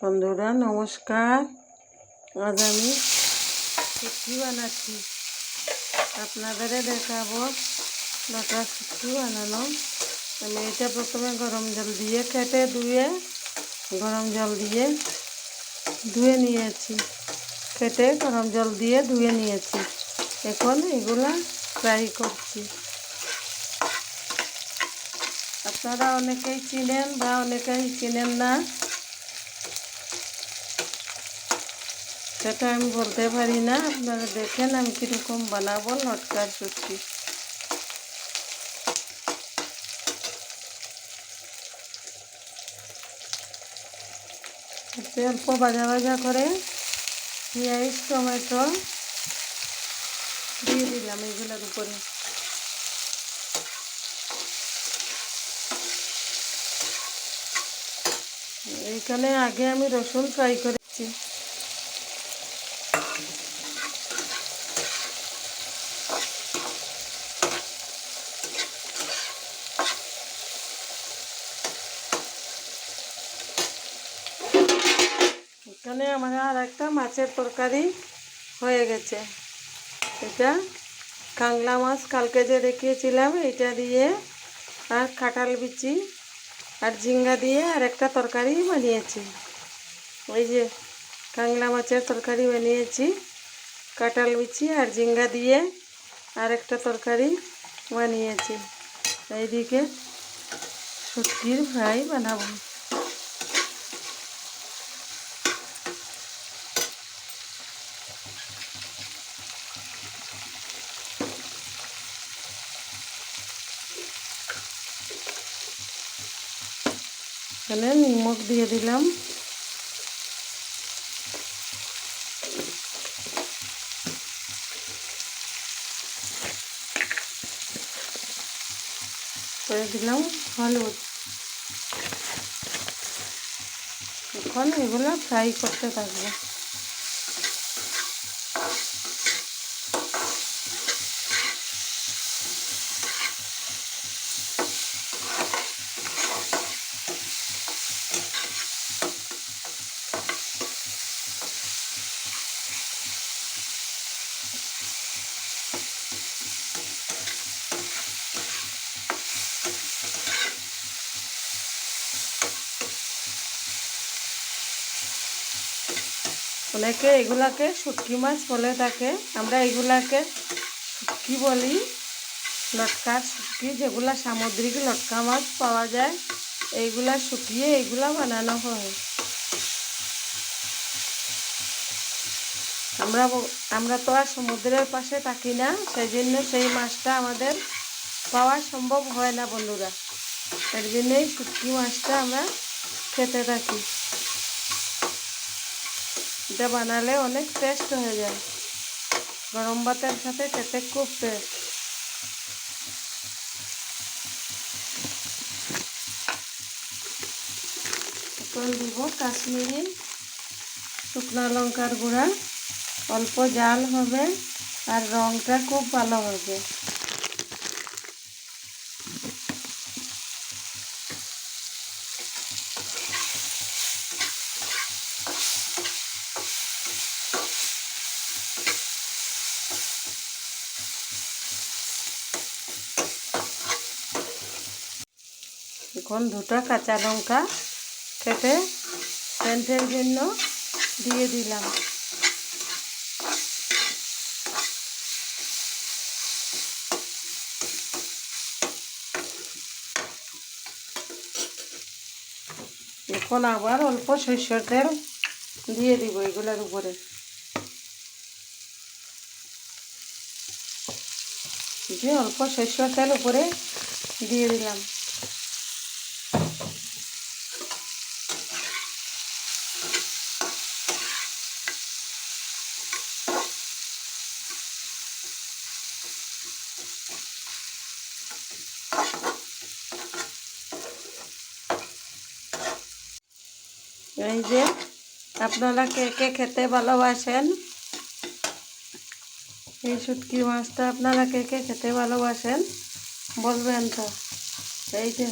বন্ধুরা, নমস্কার। আজ আমি শুটকি বানাচ্ছি। আপনাদের দেখাবো। লটা শুটকি বানানো। আমি এটা প্রথমে গরম জল দিয়ে কেটে ধুয়ে, গরম জল দিয়ে ধুয়ে নিয়েছি। কেটে গরম জল দিয়ে ধুয়ে নিয়েছি। এখন এগুলা ফ্রাই করছি। আপনারা অনেকেই চিনেন বা অনেকেই চিনেন না। সেটা আমি বলতে পারি না। আপনারা দেখেন আমি কীরকম বানাবো লটকার শুটকি অল্প ভাজা ভাজা করে পেঁয়াজ, টমেটো দিয়ে দিলাম এইগুলোর উপরে। এইখানে আগে আমি রসুন ফ্রাই করেছি। এখানে আমার আর একটা মাছের তরকারি হয়ে গেছে। এটা কাংলা মাছ কালকে যে রেখেছিলাম এটা দিয়ে আর কাঁঠাল বিচি আর ঝিঙ্গা দিয়ে আর একটা তরকারি বানিয়েছি। ওই যে কাংলা মাছের তরকারি বানিয়েছি, কাঁঠাল বিচি আর ঝিঙ্গা দিয়ে আর একটা তরকারি বানিয়েছি। এইদিকে শুটকির ফ্রাই বানাবো। এখানে নিমখ দিয়ে দিলাম। করে দিলাম হলুদ। এখন এগুলো ফ্রাই করতে থাকব। অনেকে এগুলাকে শুটকি মাছ বলে থাকে আমরা এগুলাকে শুটকি বলি? লটকা শুটকি, যেগুলা সামুদ্রিক লটকা মাছ পাওয়া যায়, এইগুলা শুকিয়ে এইগুলা বানানো হয়। আমরা আমরা তো আর সমুদ্রের পাশে থাকি না সেই জন্য সেই মাছটা আমাদের পাওয়া সম্ভব হয় না বন্ধুরা। এর জন্যই শুটকি মাছটা আমরা খেতে থাকি। এটা বানালে অনেক টেস্ট হয়ে যায়। গরম ভাতের সাথে খেতে খুব টেস্ট এখন দিব কাশ্মীরি শুকনো লঙ্কার গুঁড়া। অল্প জাল হবে, আর রঙটা খুব ভালো হবে। এখন দুটো কাঁচা লঙ্কা কেটে সেন্টের জন্য দিয়ে দিলাম। এখন আবার অল্প সরষের তেল দিয়ে দিব এগুলোর উপরে। যে অল্প সরষের তেল উপরে দিয়ে দিলাম। এই যে, আপনারা কে কে খেতে ভালোবাসেন? এই শুটকি মাছটা আপনারা কে কে খেতে ভালোবাসেন? বলবেন তো। এই যে